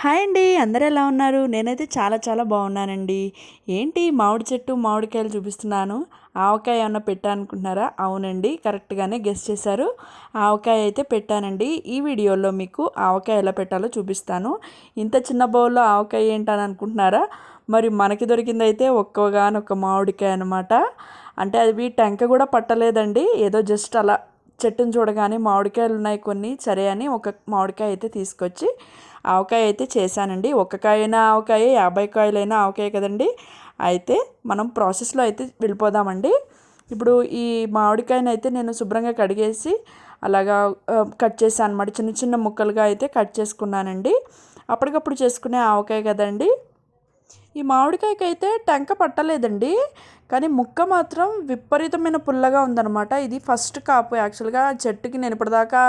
Hi అండి అందరు ఎలా ఉన్నారు? నేనైతే చాలా చాలా బాగున్నానండి. ఏంటి మామిడి చెట్టు మామిడికాయలు చూపిస్తున్నాను? ఆవకాయ ఏమన్నా పెట్టా అనుకుంటున్నారా అవునండి కరెక్ట్గానే గెస్ట్ చేశారు. ఆవకాయ అయితే పెట్టానండి. ఈ వీడియోలో మీకు ఆవకాయ ఎలా పెట్టాలో చూపిస్తాను. ఇంత చిన్న బౌల్లో ఆవకాయ ఏంటని అనుకుంటున్నారా? మరి మనకి దొరికింది అయితే ఒక్కగానొక్క మామిడికాయ అనమాట అంటే అది టెంక కూడా పట్టలేదండి. ఏదో జస్ట్ అలా చెట్టును చూడగానే మామిడికాయలు ఉన్నాయి కొన్ని సరే అని ఒక మామిడికాయ అయితే తీసుకొచ్చి ఆవకాయ అయితే చేశానండి. ఒక్క కాయైనా ఆవకాయ యాభై కాయలైనా ఆవకాయ కదండి. అయితే మనం ప్రాసెస్లో అయితే వెళ్ళిపోదామండి. ఇప్పుడు ఈ మామిడికాయని అయితే నేను శుభ్రంగా కడిగేసి అలాగా కట్ చేశాను అనమాట చిన్న చిన్న ముక్కలుగా అయితే కట్ చేసుకున్నానండి. అప్పటికప్పుడు చేసుకునే ఆవకాయ కదండి. ఈ మామిడికాయకి అయితే టెంక పట్టలేదండి కానీ ముక్క మాత్రం విపరీతమైన పుల్లగా ఉందన్నమాట. ఇది ఫస్ట్ కాపు. యాక్చువల్గా చెట్టుకి నేను ఇప్పటిదాకా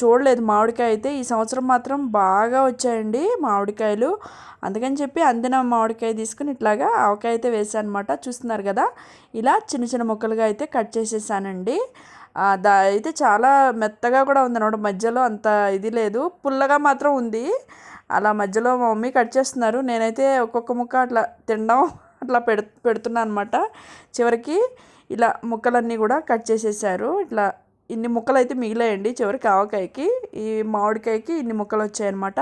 చూడలేదు. మామిడికాయ అయితే ఈ సంవత్సరం మాత్రం బాగా వచ్చాయండి మామిడికాయలు. అందుకని చెప్పి అందిన మామిడికాయ తీసుకుని ఇట్లాగా ఆవకాయ అయితే వేసాను అనమాట చూస్తున్నారు కదా ఇలా చిన్న చిన్న ముక్కలుగా అయితే కట్ చేసేసానండి. దా అయితే చాలా మెత్తగా కూడా ఉందన్నమాట మధ్యలో అంత ఇది లేదు. పుల్లగా మాత్రం ఉంది. అలా మధ్యలో మా మమ్మీ కట్ చేస్తున్నారు. నేనైతే ఒక్కొక్క ముక్క అట్లా తినడం అట్లా పెడు పెడుతున్నా అనమాట చివరికి ఇలా ముక్కలన్నీ కూడా కట్ చేసేసారు. ఇట్లా ఇన్ని ముక్కలు అయితే మిగిలాయండి చివరికి ఆవకాయకి. ఈ మామిడికాయకి ఇన్ని ముక్కలు వచ్చాయన్నమాట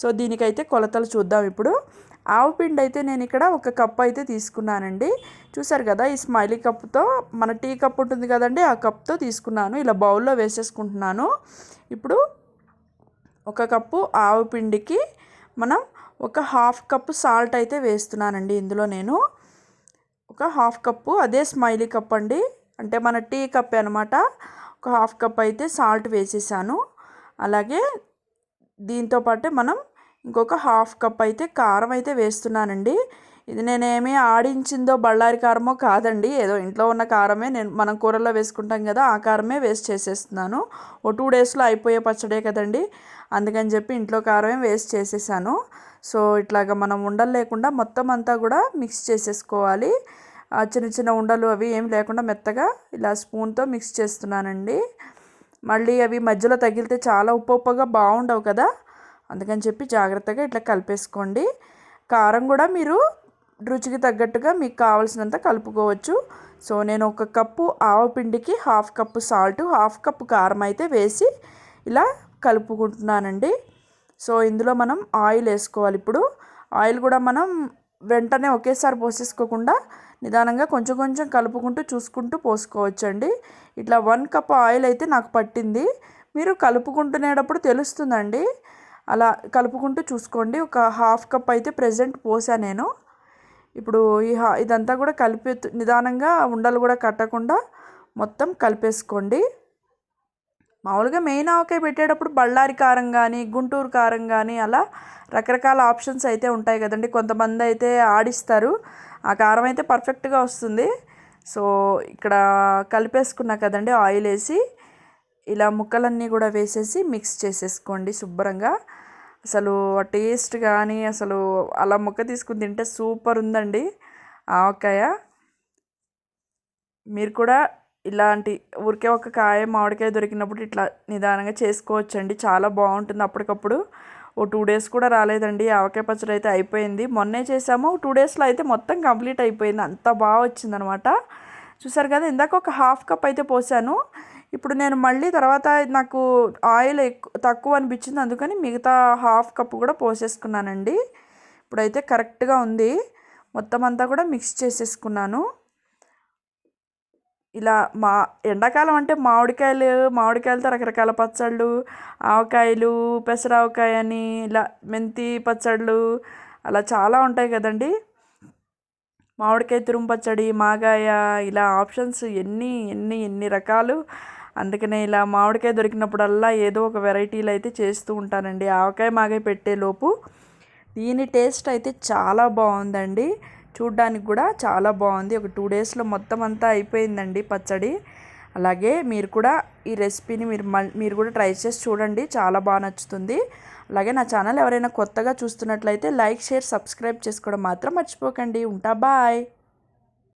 సో దీనికైతే కొలతలు చూద్దాం ఇప్పుడు. ఆవు పిండి అయితే నేను ఇక్కడ ఒక కప్ అయితే తీసుకున్నానండి. చూసారు కదా ఈ స్మైలీ కప్తో మన టీ కప్ ఉంటుంది కదండి ఆ కప్తో తీసుకున్నాను. ఇలా బౌల్లో వేసేసుకుంటున్నాను. ఇప్పుడు ఒక కప్పు ఆవు పిండికి మనం ఒక హాఫ్ కప్పు సాల్ట్ అయితే వేస్తున్నానండి ఇందులో నేను. ఒక హాఫ్ కప్పు అదే స్మైలీ కప్ అండి. అంటే మన టీ కప్ అనమాట ఒక హాఫ్ కప్ అయితే సాల్ట్ వేసేసాను. అలాగే దీంతోపాటు మనం ఇంకొక హాఫ్ కప్ అయితే కారం అయితే వేస్తున్నానండి. ఇది నేనేమి ఆడించిందో బళ్ళారి కారమో కాదండి. ఏదో ఇంట్లో ఉన్న కారమే నేను మనం కూరల్లో వేసుకుంటాం కదా ఆ కారమే వేస్ట్ చేసేస్తున్నాను. ఓ టూ డేస్లో అయిపోయే పచ్చడే కదండి. అందుకని చెప్పి ఇంట్లో కారమే వేస్ట్ చేసేసాను. సో ఇట్లాగ మనం ఉండలు లేకుండా మొత్తం అంతా కూడా మిక్స్ చేసేసుకోవాలి. చిన్న చిన్న ఉండలు అవి ఏం లేకుండా మెత్తగా ఇలా స్పూన్తో మిక్స్ చేస్తున్నానండి. మళ్ళీ అవి మధ్యలో తగిలితే చాలా ఉప్పు ఉప్పుగా బాగుండవు కదా. అందుకని చెప్పి జాగ్రత్తగా ఇట్లా కలిపేసుకోండి. కారం కూడా మీరు రుచికి తగ్గట్టుగా మీకు కావాల్సినంత కలుపుకోవచ్చు. సో నేను ఒక cup ఆవపిండికి half cup salt half cup కారం అయితే వేసి ఇలా కలుపుకుంటున్నానండి. సో ఇందులో మనం ఆయిల్ వేసుకోవాలి ఇప్పుడు. ఆయిల్ కూడా మనం వెంటనే ఒకేసారి పోసేసుకోకుండా నిదానంగా కొంచెం కొంచెం కలుపుకుంటూ చూసుకుంటూ పోసుకోవచ్చండి. ఇట్లా వన్ కప్ ఆయిల్ అయితే నాకు పట్టింది. మీరు కలుపుకుంటునేటప్పుడు తెలుస్తుందండి. అలా కలుపుకుంటూ చూసుకోండి. ఒక హాఫ్ కప్ అయితే ప్రజెంట్ పోసా నేను. ఇప్పుడు ఈ హా ఇదంతా కూడా కలిపి నిదానంగా ఉండలు కూడా కట్టకుండా మొత్తం కలిపేసుకోండి. మామూలుగా మెయిన్ ఆవకాయ పెట్టేటప్పుడు బళ్ళారి కారం కానీ గుంటూరు కారం కానీ అలా రకరకాల ఆప్షన్స్ అయితే ఉంటాయి కదండి. కొంతమంది అయితే ఆడిస్తారు. ఆ కారం అయితే పర్ఫెక్ట్గా వస్తుంది. సో ఇక్కడ కలిపేసుకున్నా కదండి ఆయిల్ వేసి ఇలా ముక్కలన్నీ కూడా వేసేసి మిక్స్ చేసేసుకోండి శుభ్రంగా. అసలు టేస్ట్ కానీ అసలు అలా ముక్క తీసుకుని తింటే సూపర్ ఉందండి. ఆవకాయ. మీరు కూడా ఇలాంటి ఊరికే ఒక కాయ మామిడికాయ దొరికినప్పుడు ఇట్లా నిదానంగా చేసుకోవచ్చండి. చాలా బాగుంటుంది అప్పటికప్పుడు. ఓ టూ డేస్ కూడా రాలేదండి. ఆవకాయ పచ్చడి అయితే అయిపోయింది. మొన్నే చేసాము. టూ డేస్లో అయితే మొత్తం కంప్లీట్ అయిపోయింది. అంత బాగా వచ్చిందనమాట. చూసారు కదా ఇందాక ఒక హాఫ్ కప్ అయితే పోసాను. ఇప్పుడు నేను మళ్ళీ తర్వాత నాకు ఆయిల్ ఎక్కువ తక్కువ అనిపించింది. అందుకని మిగతా హాఫ్ కప్ కూడా పోసేసుకున్నానండి. ఇప్పుడైతే కరెక్ట్గా ఉంది. మొత్తం అంతా కూడా మిక్స్ చేసేసుకున్నాను. ఇలా మా ఎండాకాలం అంటే మామిడికాయలు మామిడికాయలతో రకరకాల పచ్చళ్ళు ఆవకాయలు పెసరావకాయ అని ఇలా మెంతి పచ్చళ్ళు అలా చాలా ఉంటాయి కదండి. మామిడికాయ తురుము పచ్చడి మాగాయ ఇలా ఆప్షన్స్ ఎన్ని ఎన్ని ఎన్ని రకాలు అందుకనే ఇలా మామిడికాయ దొరికినప్పుడల్లా ఏదో ఒక వెరైటీలు అయితే చేస్తూ ఉంటానండి. ఆవకాయ మాగాయ పెట్టేలోపు దీని టేస్ట్ అయితే చాలా బాగుందండి. చూడ్డానికి కూడా చాలా బాగుంది. ఒక టూ డేస్లో మొత్తం అంతా అయిపోయిందండి పచ్చడి. అలాగే మీరు కూడా ఈ రెసిపీని మీరు మీరు కూడా ట్రై చేసి చూడండి. చాలా బాగా నచ్చుతుంది. అలాగే నా ఛానల్ ఎవరైనా కొత్తగా చూస్తున్నట్లయితే లైక్ షేర్ సబ్స్క్రైబ్ చేసుకోవడం మాత్రం మర్చిపోకండి. ఉంటా బాయ్.